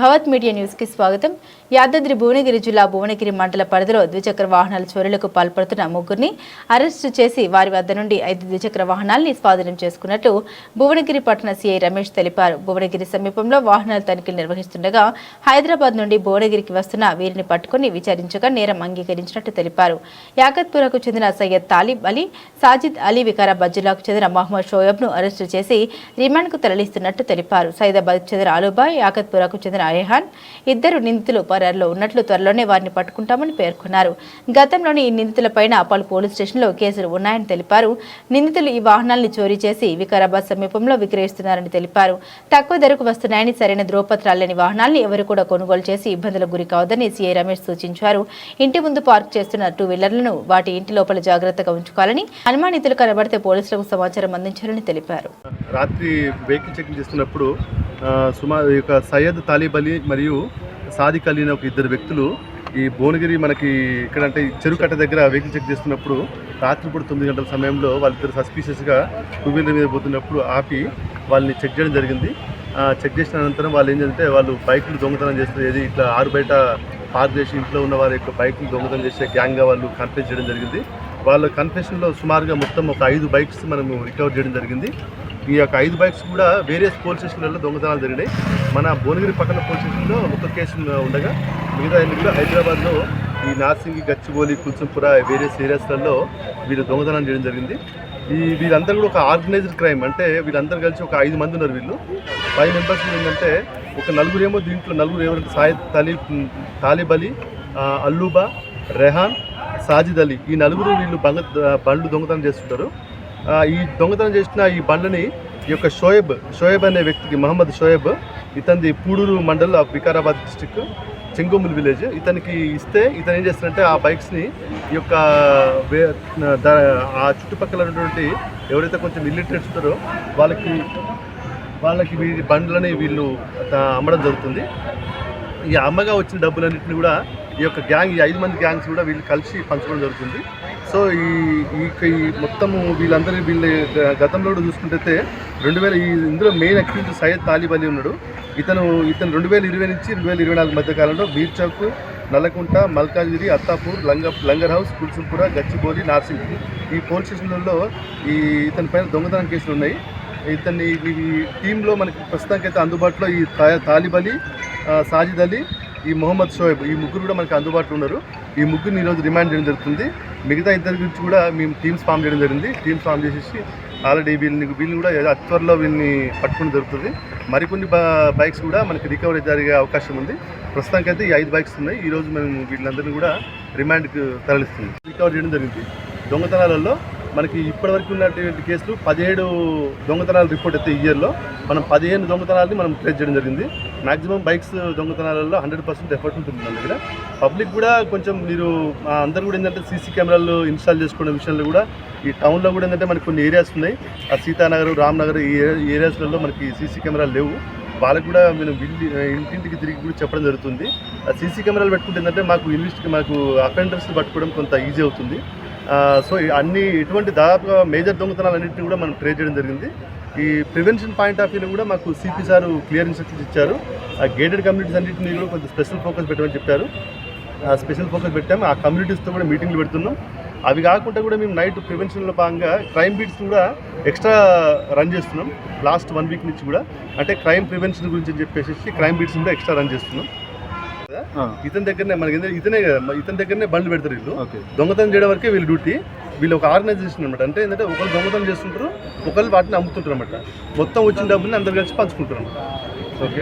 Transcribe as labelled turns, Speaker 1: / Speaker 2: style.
Speaker 1: భవత్ media న్యూస్కి స్వాగతం. యాదాద్రి భువనగిరి జిల్లా భువనగిరి మండల పరిధిలో ద్విచక్ర వాహనాల చోరీలకు పాల్పడుతున్న ముగ్గురిని అరెస్టు చేసి వారి వద్ద నుండి ఐదు ద్విచక్ర వాహనాల్ని స్వాధీనం చేసుకున్నట్లు భువనగిరి పట్టణ సీఐ రమేష్ తెలిపారు. భువనగిరి సమీపంలో వాహనాల తనిఖీలు నిర్వహిస్తుండగా హైదరాబాద్ నుండి భువనగిరికి వస్తున్న వీరిని పట్టుకుని విచారించగా నేరం అంగీకరించినట్టు తెలిపారు. యాకత్పురకు చెందిన సయ్యద్ తాలిబ్ అలీ సాజిద్ అలీ వికారాబాద్ జిల్లాకు చెందిన మహమ్మద్ షోయబ్ను అరెస్టు చేసి రిమాండ్కు తరలిస్తున్నట్టు తెలిపారు. సైదాబాద్ చెందిన ఆలుబాయ్ యాకత్పురకు చెందిన రాయహాన్ ఇద్దరు నిందితులు పరారులో ఉన్నట్లు త్వరలోనే వారిని పట్టుకుంటామని పేర్కొన్నారు. గతంలోని ఈ నిందితులపైన పలు పోలీస్ స్టేషన్లో కేసులు ఉన్నాయని తెలిపారు. నిందితులు ఈ వాహనాల్ని చోరీ చేసి వికారాబాద్ సమీపంలో విక్రయిస్తున్నారని తెలిపారు. తక్కువ ధరకు వస్తున్నాయని సరైన ధ్రువపత్రాలు లేని వాహనాల్ని ఎవరు కూడా కొనుగోలు చేసి ఇబ్బందులకు గురి కావద్దని సీఐ రమేష్ సూచించారు. ఇంటి ముందు పార్క్ చేస్తున్న టూ వీలర్లను వాటి ఇంటి లోపల జాగ్రత్తగా ఉంచుకోవాలని అనుమానితులు కనబడితే పోలీసులకు సమాచారం అందించాలని తెలిపారు.
Speaker 2: రాత్రి వెహికల్ చెకింగ్ చేస్తున్నప్పుడు సుమారు సయ్యద్ తాలిబ్ అలీ మరియు సాదిక్ అలీ అనే ఒక ఇద్దరు వ్యక్తులు ఈ భువనగిరి మనకి ఇక్కడ అంటే చెరువు కట్ట దగ్గర వెహికల్ చెక్ చేస్తున్నప్పుడు రాత్రిపూట తొమ్మిది గంటల సమయంలో వాళ్ళిద్దరు సస్పీషియస్గా టూ వీలర్ మీద పోతున్నప్పుడు ఆపి వాళ్ళని చెక్ చేయడం జరిగింది. ఆ, చెక్ చేసిన అనంతరం వాళ్ళు ఏంటంటే వాళ్ళు బైకులు దొంగతనం చేస్తారు. ఏది ఇట్లా ఆరు బయట పార్క్ చేసి ఇంట్లో ఉన్న వారి యొక్క బైక్లు దొంగతనం చేసే గ్యాంగ్గా వాళ్ళు కన్ఫెస్ చేయడం జరిగింది. వాళ్ళ కన్ఫెషన్లో సుమారుగా మొత్తం ఒక ఐదు బైక్స్ మనము రికవర్ చేయడం జరిగింది. ఈ యొక్క ఐదు బైక్స్ కూడా వేరే పోలీస్ స్టేషన్లలో దొంగతనాలు జరిగినాయి. మన భువనగిరి పక్కన పోలీస్ స్టేషన్లో ఒక కేసు ఉండగా మిగతా అన్ని కూడా హైదరాబాద్లో ఈ నార్సింగి గచ్చిబోలి కుల్చంపుర వేరియస్ ఏరియాస్లలో వీళ్ళు దొంగతనం చేయడం జరిగింది. ఈ వీళ్ళందరూ కూడా ఒక ఆర్గనైజ్డ్ క్రైమ్. అంటే వీళ్ళందరూ కలిసి ఒక ఐదు మంది ఉన్నారు వీళ్ళు. ఫైవ్ మెంబర్స్ ఏంటంటే ఒక నలుగురేమో దీంట్లో నలుగురు ఎవరంటే సాయి తాలిబ్ తాలిబ్ అలీ అల్లూబా రెహాన్ సాజిద్ అలీ. ఈ నలుగురు వీళ్ళు బంగ బండ్లు దొంగతనం చేస్తుంటారు. ఈ దొంగతనం చేసిన ఈ బండ్లని ఈ యొక్క షోయబ్ షోయబ్ అనే వ్యక్తికి Mohammed Shoaib ఇతనిది Pudur mandal of Vikarabad district Chengomul village. ఇతనికి ఇస్తే ఇతను ఏం చేస్తారంటే ఆ బైక్స్ని ఈ యొక్క వే ఆ చుట్టుపక్కల ఉన్నటువంటి ఎవరైతే కొంచెం ఇల్లిటరేట్స్ ఉంటారో వాళ్ళకి వాళ్ళకి వీరి బండ్లని వీళ్ళు అమ్మడం జరుగుతుంది. ఈ అమ్మగా వచ్చిన డబ్బులన్నింటినీ కూడా ఈ యొక్క గ్యాంగ్ ఈ ఐదు మంది గ్యాంగ్స్ కూడా వీళ్ళు కలిసి పంచుకోవడం జరుగుతుంది. సో ఈ ఈ మొత్తము వీళ్ళందరి వీళ్ళ గతంలో కూడా చూసుకుంటే రెండు వేల ఈ ఇందులో మెయిన్ అక్యూజ్ సయ్యద్ తాలిబ్ అలీ ఉన్నాడు. ఇతను ఇతను రెండు వేల ఇరవై నుంచి రెండు వేల ఇరవై నాలుగు మధ్య కాలంలో బీర్చౌక్ నల్లకుంట మల్కాజ్గిరి అత్తాపూర్ లంగ లంగర్ హౌస్ కుల్సుంపుర గచ్చిబౌలి నార్సింగ్. ఈ పోలీస్ స్టేషన్లలో ఈ ఇతని పైన దొంగతనం కేసులు ఉన్నాయి. ఇతన్ని ఈ టీంలో మనకి ప్రస్తుతానికైతే అందుబాటులో ఈ తా- తాలిబ్ అలీ సాజిద్ అలీ ఈ మొహమ్మద్ షోయబ్ ఈ ముగ్గురు కూడా మనకి అందుబాటులో ఉన్నారు. ఈ ముగ్గురిని ఈరోజు రిమాండ్ చేయడం జరుగుతుంది. మిగతా ఇద్దరి గురించి కూడా మేము టీమ్స్ ఫామ్ చేయడం జరిగింది. టీమ్స్ ఫామ్ చేసేసి ఆల్రెడీ వీళ్ళని వీళ్ళని కూడా అత్వరలో వీళ్ళని పట్టుకుని జరుగుతుంది. మరికొన్ని బ- బైక్స్ కూడా మనకి రికవరీ జరిగే అవకాశం ఉంది. ప్రస్తుతానికైతే ఈ ఐదు బైక్స్ ఉన్నాయి. ఈరోజు మేము వీళ్ళందరినీ కూడా రిమాండ్కి తరలిస్తుంది రికవర్ చేయడం జరిగింది. దొంగతనాలలో మనకి ఇప్పటివరకు ఉన్నటువంటి కేసులు పదిహేడు దొంగతనాలు రిపోర్ట్ అయితే ఈ ఇయర్లో మనం పదిహేను దొంగతనాలని మనం ట్రేస్ చేయడం జరిగింది. మాక్సిమం బైక్స్ దొంగతనాలలో హండ్రెడ్ పర్సెంట్ ఎఫర్ట్ ఉంటుంది మన దగ్గర. పబ్లిక్ కూడా కొంచెం మీరు అందరు అందరూ కూడా ఏంటంటే సీసీ కెమెరాలు ఇన్స్టాల్ చేసుకునే విషయంలో కూడా ఈ టౌన్లో కూడా ఏంటంటే మనకి కొన్ని ఏరియాస్ ఉన్నాయి. ఆ సీతానగర్ రామ్నగర్ ఈ ఈ ఏరియాస్లలో మనకి సీసీ కెమెరాలు లేవు. వాళ్ళకు కూడా మేము బిల్లి ఇంటింటికి తిరిగి కూడా చెప్పడం జరుగుతుంది. ఆ సీసీ కెమెరాలు పెట్టుకుంటే ఏంటంటే మాకు ఇన్వెస్ట్ మాకు అఫెండర్స్ పట్టుకోవడం కొంత ఈజీ అవుతుంది. సో అన్ని ఇటువంటి దాదాపుగా మేజర్ దొంగతనాలు అన్నింటినీ కూడా మనం ట్రేస్ చేయడం జరిగింది. ఈ ప్రివెన్షన్ పాయింట్ ఆఫ్ వ్యూలో కూడా మాకు సిపి సార్ క్లియర్ ఇన్స్ట్రక్షన్స్ ఇచ్చారు. ఆ గేటెడ్ కమ్యూనిటీస్ అన్నింటినీ కూడా కొంచెం స్పెషల్ ఫోకస్ పెట్టమని చెప్పారు. ఆ స్పెషల్ ఫోకస్ పెట్టాము. ఆ కమ్యూనిటీస్తో కూడా మీటింగ్లు పెడుతున్నాం. అవి కాకుండా కూడా మేము నైట్ ప్రివెన్షన్లో భాగంగా క్రైమ్ బీట్స్ కూడా ఎక్స్ట్రా రన్ చేస్తున్నాం. లాస్ట్ వన్ వీక్ నుంచి కూడా. అంటే క్రైమ్ ప్రివెన్షన్ గురించి చెప్పేసి క్రైమ్ బీట్స్ కూడా ఎక్స్ట్రా రన్ చేస్తున్నాం. ఇతని దగ్గరనే మనకి ఇతనే కదా ఇతని దగ్గరనే బండ్లు పెడతారు వీళ్ళు. దొంగతనం చేయడం వరకే వీళ్ళు డ్యూటీ. వీళ్ళు ఒక ఆర్గనైజేషన్ అనమాట అంటే ఏంటంటే ఒకళ్ళు దొంగతనం చేస్తుంటారు ఒకళ్ళు వాటిని అమ్ముతుంటారు అనమాట మొత్తం వచ్చిన డబ్బుని అందరు కలిసి పంచుకుంటారు అనమాట